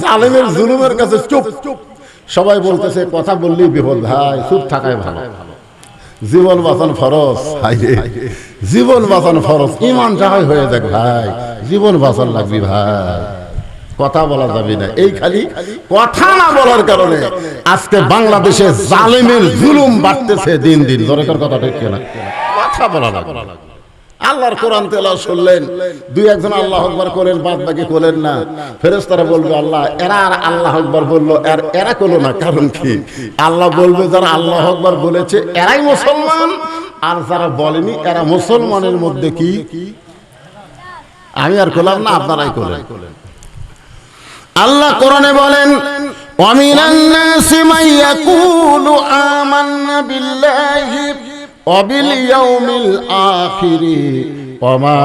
জালেমের জুলুমের কাছে চুপ। সবাই বলতেছে, কথা বললেই বিপদ ভাই চুপ থাকাই ভালো। জীবন বাঁচান হাই জীবন বাঁচান ফরজ ইমান যাহাই হয়ে যাক ভাই। জীবন বাঁচান লাগবি ভাই। কথা বলা যাবে না। এই খালি কথা না বলার কারণে আজকে বাংলাদেশে জালেমের জুলুম বাড়তেছে দিন দিন। দরকার কথা ঠিক না কথা বলা লাগবে। আল্লাহর কোরআন তেলা শুনলেন দুই একজন আল্লাহ আকবার করেন বাদ বাকি করলেন না ফেরেশতারা বলবে আল্লাহ এরা আর আল্লাহ আকবার বললো আর এরা করলো না কারণ কি আল্লাহ বলবে যারা আল্লাহ আকবার বলেছে এরাই মুসলমান আর যারা বলেনি এরা মুসলমানের মধ্যে কি আমি আর করলাম না আপনারাই করলেন আল্লাহ কোরআনে বলেন ومن الناس من يقول آمنا بالله অবিল ইয়াউমিল আখিরি, ওমা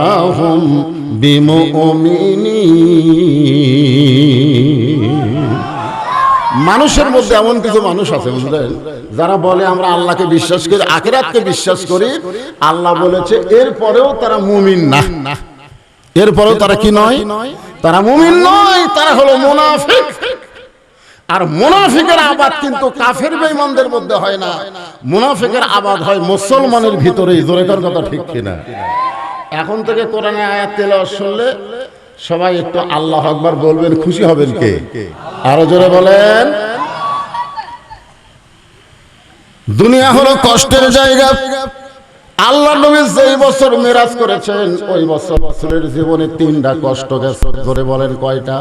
বিমুমিনি মানুষের মধ্যে এমন কিছু মানুষ আছে, বুঝলেন? যারা বলে, আমরা আল্লাহকে বিশ্বাস করি, আখেরাতকে বিশ্বাস করি। আল্লাহ বলেছে, এরপরেও তারা মুমিন না। এরপরেও তারা কি নয়? তারা মুমিন নয়, তারা হলো মুনাফিক। আর মুনাফিকের আবাদ কিন্তু কাফের বেঈমানদের মধ্যে হয় না। মুনাফিকের আবাদ হয় মুসলমানের ভিতরেই। জোরেকার কথা ঠিক কিনা? এখন থেকে কোরআনে আয়াত তেলাওয়াত শুনলে সবাই একটু আল্লাহ আকবার বলবেন খুশি হবেন কে? আরও জোরে বলেন। দুনিয়া হলো কষ্টের জায়গা। আল্লাহ নবী যেই বছর মেরাজ করেছেন ওই বছর বছরের জীবনে তিনটা কষ্ট গেছে। ধরে বলেন কয়টা?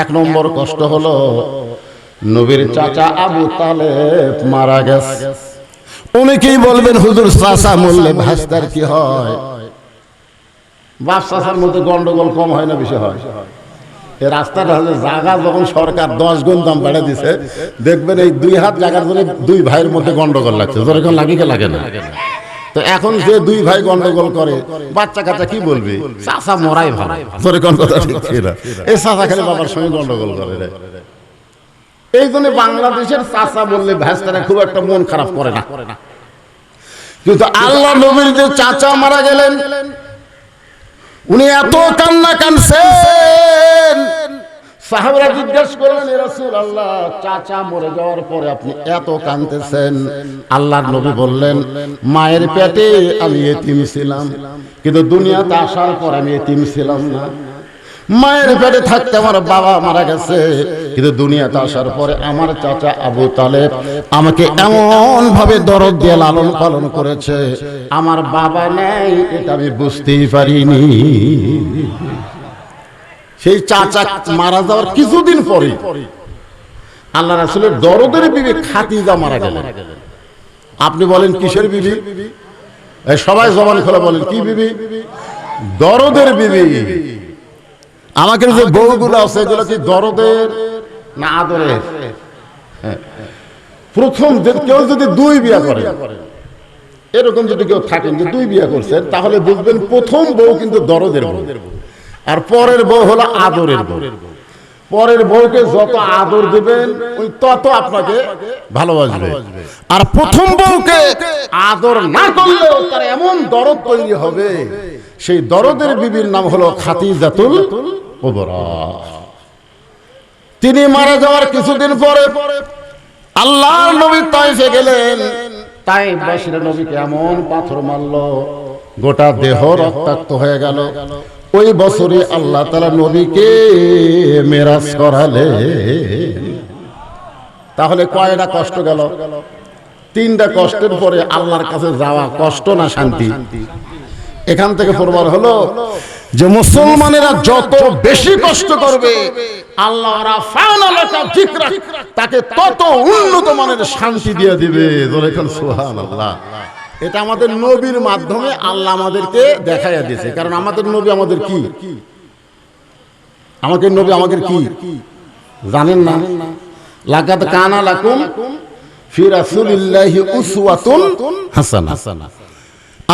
এক নম্বর কষ্ট হলো নবীর চাচা আবু তালেব মারা গেছে। অনেকেই বলবেন, হুজুর, চাচা মরলে ভাস্তার কি হয়? বাপ চাচার মধ্যে গন্ডগোল কম হয় না, বেশি হয়। এই রাস্তাটা হলে জায়গা যখন সরকার দশ গুণ দাম বেড়ে দিছে, দেখবেন এই দুই হাত জায়গার জন্য দুই ভাইয়ের মধ্যে গন্ডগোল লাগছে। যেরকম লাগে লাগে না? তো এখন যে দুই ভাই গন্ডগোল করে বাচ্চা কাচ্চা কি বলবে? চাচা মরাই ভালো। যেরকম কথা ঠিক ছিল এই চাচা খালি বাবার সঙ্গে গন্ডগোল করে রে। এই জন্য বাংলাদেশের চাচা বললে ভ্যাস্তারা খুব একটা মন খারাপ করে না। কিন্তু আল্লাহ নবীর যে চাচা মারা গেলেন, উনি এত কান্না কানছেন সাহাবরা জিজ্ঞাসা করলেন "এ রাসূলুল্লাহ চাচা মরে যাওয়ার পরে আপনি এত কাঁদতেছেন? আল্লাহর নবী বললেন মায়ের পেটে আমি এতিম ছিলাম কিন্তু দুনিয়াতে আসার পর আমি এতিম ছিলাম না। মায়ের পেটে থাকতে আমার বাবা মারা গেছে কিন্তু দুনিয়াতে আসার পরে আমার চাচা আবু তালেব আমাকে এমন ভাবে দরদ দিয়ে লালন পালন করেছে আমার বাবা নেই এটা আমি বুঝতেই পারিনি। সেই চাচা মারা যাওয়ার কিছুদিন পরে আল্লাহ রাসুলের দরদের বিবি খাতিজা মারা গেলেন। আপনি বলেন, কিসের বিবি? সবাই জবান খোলা বলেন, কি বিবি? দরদের বিবি। আমাকে যে বউগুলো আছে, এগুলো কি দরদের না আদরের? হ্যাঁ। প্রথম কেউ যদি দুই বিয়া করে, এরকম যদি কেউ থাকেন যে দুই বিয়া করছেন তাহলে বুঝবেন প্রথম বউ কিন্তু দরদের বউ। আর পরের বউ হলো আদরের বউ। পরের বউকে যত আদর দিবেন ওই তত আপনাকে ভালোবাসবে। আর প্রথম বউকে আদর না করলেও তার এমন দরদ তৈরি হবে। সেই দরদের বিবির নাম হলো খাতিজাতুল কুবরা তিনি মারা যাওয়ার কিছুদিন পরে আল্লাহর নবী তাইফে গেলেন। তাই বাসিরা নবীকে এমন পাথর মারলো গোটা দেহ রক্তাক্ত হয়ে গেল। ওই বছরে আল্লাহ তালা নবীকে মেরাজ করালে। তাহলে কয়টা কষ্ট গেল? তিনটা কষ্টের পরে আল্লাহর কাছে যাওয়া কষ্ট না শান্তি? এখান থেকে প্রমাণ হলো যে মুসলমানেরা যত বেশি কষ্ট করবে আল্লাহ তাকে তত উন্নত মানের শান্তি দিয়ে দিবে। যেরকম সুবহানাল্লাহ। এটা আমাদের নবীর মাধ্যমে আল্লাহ আমাদেরকে দেখাইয়া দিয়েছে। কারণ আমাদের নবী আমাদের কি? আমাদের নবী আমাদের কি? জানেন না? লাকাত কানা লাকুম ফি রাসূলিল্লাহি উসওয়াতুন হাসানা।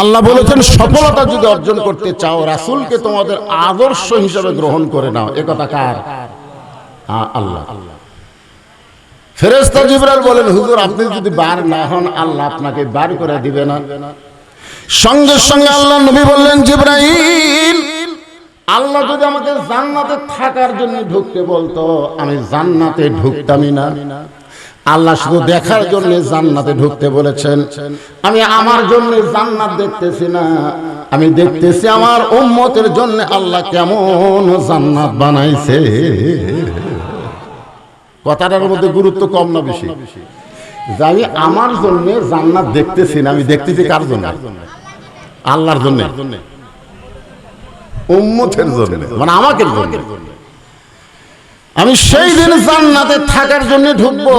আল্লাহ বলেছেন, সফলতা যদি অর্জন করতে চাও, রাসূলকে তোমাদের আদর্শ হিসেবে গ্রহণ করে নাও। একথা কার? আল্লাহ। ফেরেশতা জিবরাল বলেন, হুজুর, আপনি যদি বার না হন, আল্লাহ আপনাকে বার করে দিবে না। সঙ্গে সঙ্গে আল্লাহ নবী বললেন, জিব্রাইল, আল্লাহ যদি আমাকে জান্নাতে থাকার জন্য ঢুকতে বলতো, আমি জান্নাতে ঢুকতামই না। আল্লাহ শুধু দেখার জন্য জান্নাতে ঢুকতে বলেছেন। আমি আমার জন্য জান্নাত দেখতেছি না। আমি দেখতেছি আমার উম্মতের জন্য আল্লাহ কেমন জান্নাত বানাইছে। কথাটার মধ্যে গুরুত্ব কম না বেশি। যে আমি আমার জন্য জান্নাত দেখতেছি না আমি দেখতেছি কার জন্য? আল্লাহর জন্য। উম্মতের জন্য। মানে আমাকে জন্য। আমি সেই দিন জান্নাতে থাকার জন্য ঢুকবো।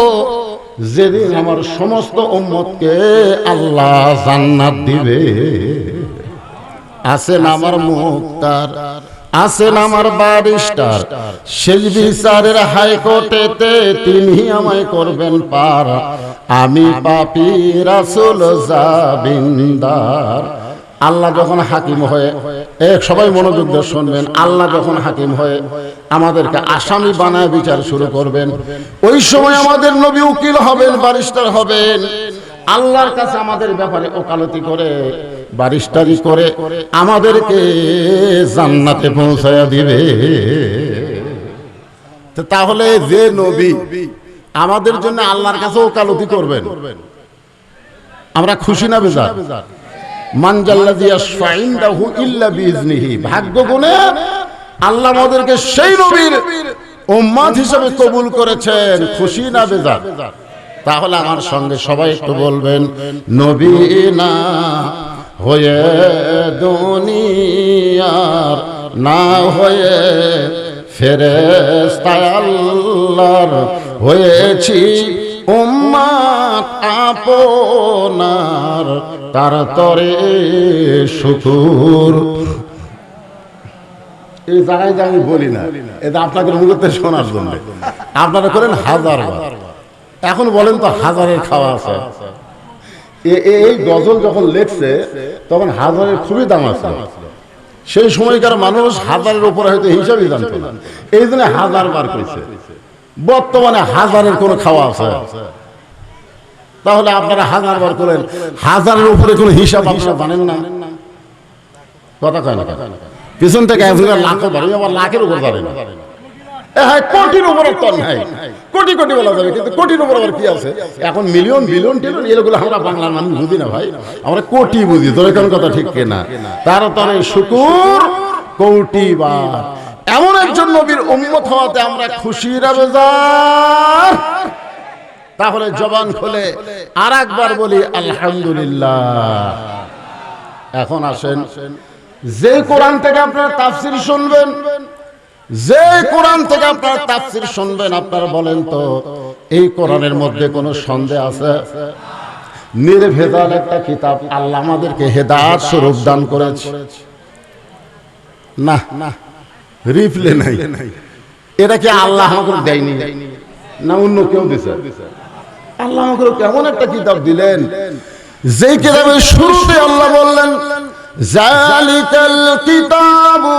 যেদিন আমার সমস্ত উম্মতকে আল্লাহ জান্নাত দিবে। আছেন আমার মুক্তার? আছেন আমার বারিস্টার শেষ বিচারের হাইকোর্টেতে তিনি আমায় করবেন পার। আমি পাপি রাসুল জাবিন্দার। আল্লাহ যখন হাকিম হয়ে এক সবাই মনোযোগ দিয়ে শুনবেন। আল্লাহ যখন হাকিম হয়ে আমাদেরকে আসামি বানায় বিচার শুরু করবেন। ওই সময় আমাদের নবী উকিল হবেন বারিস্টার হবেন। আল্লাহর কাছে আমাদের ব্যাপারে ওকালতি করে। বারিস্টারি করে আমাদেরকে জান্নাতে পৌঁছায়া দিবে। তাহলে যে নবী আমাদের জন্য আল্লাহর কাছে ওকালতি করবেন। আমরা খুশি না বেজার? ভাগ্য আল্লাহ আমাদেরকে সেই হিসেবে কবুল করেছেন। খুশি না বেজার? তাহলে আমার সঙ্গে সবাই একটু বলবেন, নবী না হয়ে দুনিয়ার, না হয়ে ফেরেস্তায় আল্লাহর। হয়েছি উম্মাত আপনার, তার তরে শুকুর। এই জায়গায় যে আমি বলি না, এটা আপনাদের মুখতে শোনার জন্য। আপনারা করেন হাজার এখন বলেন তো হাজারের খাওয়া আছে। এই গজল যখন লেখছে, তখন হাজারের খুবই দাম আছে। সেই সময়কার মানুষ হাজারের উপরে হয়তো হিসাবই জানতো না। এই জন্য হাজার বার করেছে বর্তমানে হাজারের কোনো খাওয়া আছে? তাহলে আপনারা হাজার বার করেন হাজারের উপরে কোনো হিসাব হিসাব জানেন না? কথা কয় না পিছন থেকে লাখও ধরে আবার লাখের উপর ধরে না। আমরা এমন একজন নবীর হওয়াতে আমরা খুশি তাহলে জবান খুলে আর একবার বলি, আলহামদুলিল্লাহ। এখন আসেন, যে কোরআন থেকে আপনারা তাফসির শুনবেন যে কোরআন থেকে আপনারা তাফসির শুনবেন, আপনারা বলেন তো, এই কোরআনের মধ্যে কোনো সন্দেহ আছে? নির্ভেজাল একটা কিতাব আল্লাহ আমাদেরকে হেদায়েত স্বরূপ দান করেছে। না না, রিপ্লে নাই। এটা কি আল্লাহ আমাকে দেয়নি? না অন্য কেউ দিছে? আল্লাহ আমাকে কেমন একটা কিতাব দিলেন? যেই কিতাবের শুরুতে আল্লাহ বললেন জালিকাল কিতাবু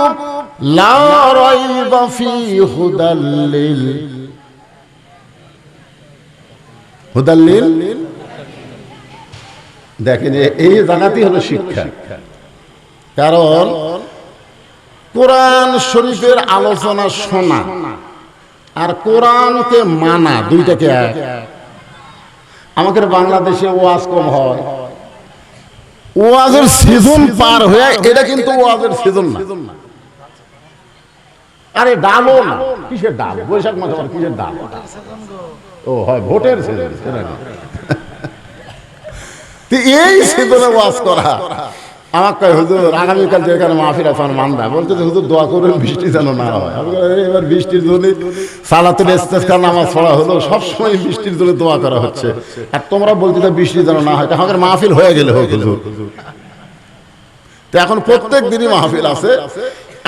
দেখেন এই জায়গাতেই হলো শিক্ষা। কারণ কোরআন শরীফের আলোচনা শোনা আর কোরআনকে মানা, দুইটাকে আমাদের বাংলাদেশে ওয়াজ কম হয়। ওয়াজের সিজন পার হয়ে, এটা কিন্তু ওয়াজের সিজন না। আরে ডালও না। কিসের ডাল বৈশাখ মাসে আবার কিসের ডাল ও হয় ভোটের সিজন এই সিজনে ওয়াজ করা। আমার কয় হুজুর আগামীকাল যেখানে মাহফিল আছে আমার মান্দা বলতে যে হুজুর দোয়া করবেন বৃষ্টি যেন না হয়। আমি এবার বৃষ্টির জন্য সালাতুল ইস্তেসকার নামাজ পড়া হলো সবসময় বৃষ্টির জন্য দোয়া করা হচ্ছে। আর তোমরা বলতে যে বৃষ্টি যেন না হয়। আমাদের মাহফিল হয়ে গেলে হোক হুজুর। তো এখন প্রত্যেক দিনই মাহফিল আছে।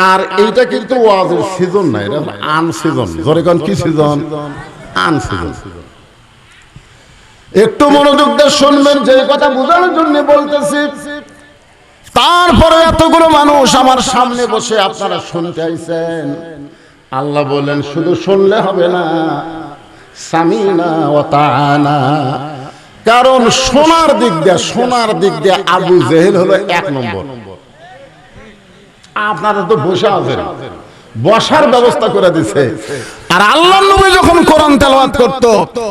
আর এইটা কিন্তু ওয়াজের সিজন না এটা আন সিজন জোরে কোন কি সিজন আন সিজন একটু মনোযোগ দিয়ে শুনবেন যে কথা বোঝানোর জন্য বলতেছি। তারপরে এতগুলো মানুষ আমার সামনে বসে আপনারা শুনতে আইছেন। আল্লাহ বলেন শুধু শুনলে হবে না সামিনা ও তানা। কারণ সোনার দিক দিয়ে সোনার দিক দিয়ে আবু জেহেল হলো এক নম্বর। আপনারা তো বসে আছেন। বসার ব্যবস্থা করে দিছে। আর আল্লাহ নবী যখন কোরআন তেলাওয়াত করত,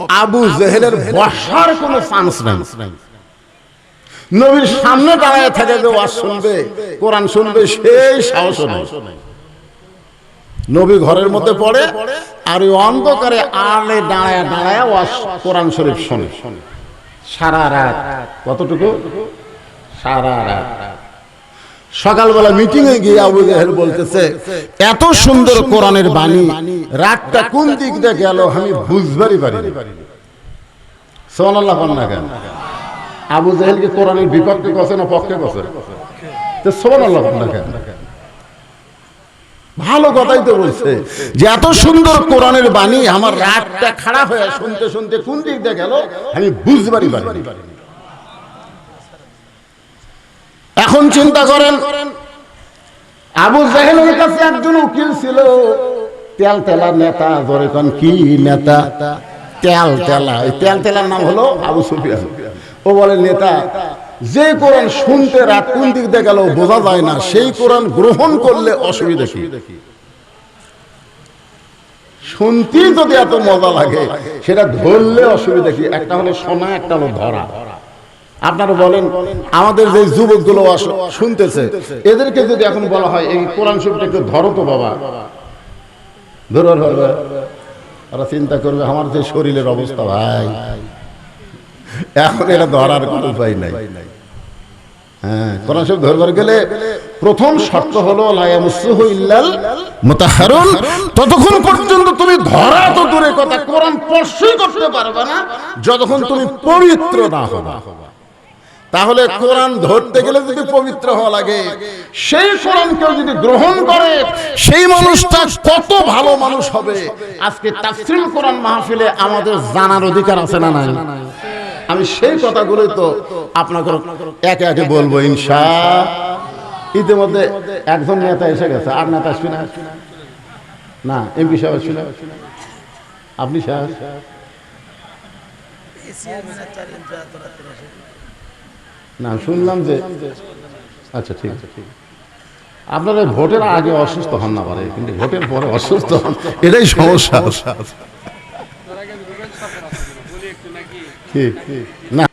আবু জেহেলের বসার কোনো চান্স নাই। নবীর সামনে দাঁড়ায় থাকে যে ওয়াজ শুনবে, কোরআন শুনবে, সেই সাহস নেই। নবী ঘরের মধ্যে পড়ে, আর ওই অন্ধকারে আলে দাঁড়ায় দাঁড়ায় ওয়াজ কোরআন শরীফ শোনে। সারা রাত। কতটুকু? সারা রাত। সকালবেলা মিটিং এ গিয়ে আবু জাহেল বলতেছে, এত সুন্দর কোরআনের বাণী, রাতটা কোন দিক দিয়ে গেল আমি বুঝবারই পারি সোনাল্লাহ না কেন? আবু জাহেলকে কোরআনের বিপক্ষে কছে না পক্ষে কছে তো সোনাল্লাহ না কেন? ভালো কথাই তো বলছে যে এত সুন্দর কোরআনের বাণী, আমার রাতটা খারাপ হয়ে শুনতে শুনতে কোন দিক দিয়ে গেল আমি বুঝবারই পারি এখন চিন্তা করেন, আবু জাহেলের কাছে একজন উকিল ছিল। তেল তেলা নেতা ধরে কোন, কি নেতা? তেল তেলা। এই তেল তেলার নাম হলো আবু সুফিয়ান। ও বলে, নেতা, যে কোরআন শুনতে রাত কোন দিক দিয়ে গেল বোঝা যায় না। সেই কোরআন গ্রহণ করলে অসুবিধা কি? শুনতেই যদি এত মজা লাগে, সেটা ধরলে অসুবিধা কি? একটা হলো শোনা একটা হলো ধরা। আপনারা বলেন, আমাদের যে যুবকগুলো শুনতেছে, এদেরকে যদি এখন বলা হয়, এই কোরআন শরীফটা একটু ধরো তো বাবা। ধরো ওরা চিন্তা করবে, আমার যে শরীরের অবস্থা ভাই। এখন এটা ধরার কোনো উপায় নাই। হ্যাঁ কোরআন ধরবার গেলে প্রথম শর্ত হলো ততক্ষণ তুমি কথা পারবে না, যতক্ষণ তুমি পবিত্র না হবে। তাহলে কোরআন ধরতে গেলে যদি পবিত্র হওয়া লাগে, সেই কোরআন কেউ যদি গ্রহণ করে, সেই মানুষটা কত ভালো মানুষ হবে। আজকে তাফসিল কোরআন মাহফিলে আমাদের জানার অধিকার আছে না নাই? আমি সেই কথাগুলোই তো আপনাকে একে একে বলব, ইনশা ইতিমধ্যে একজন নেতা এসে গেছে। আর নেতা আসবে না? না, এমপি সাহেব আসবে না? আপনি সাহেব? না শুনলাম যে আচ্ছা ঠিক। আছে ঠিক আপনারা ভোটের আগে অসুস্থ হন না পারে কিন্তু ভোটের পরে অসুস্থ হন। এটাই সমস্যা। কি? না।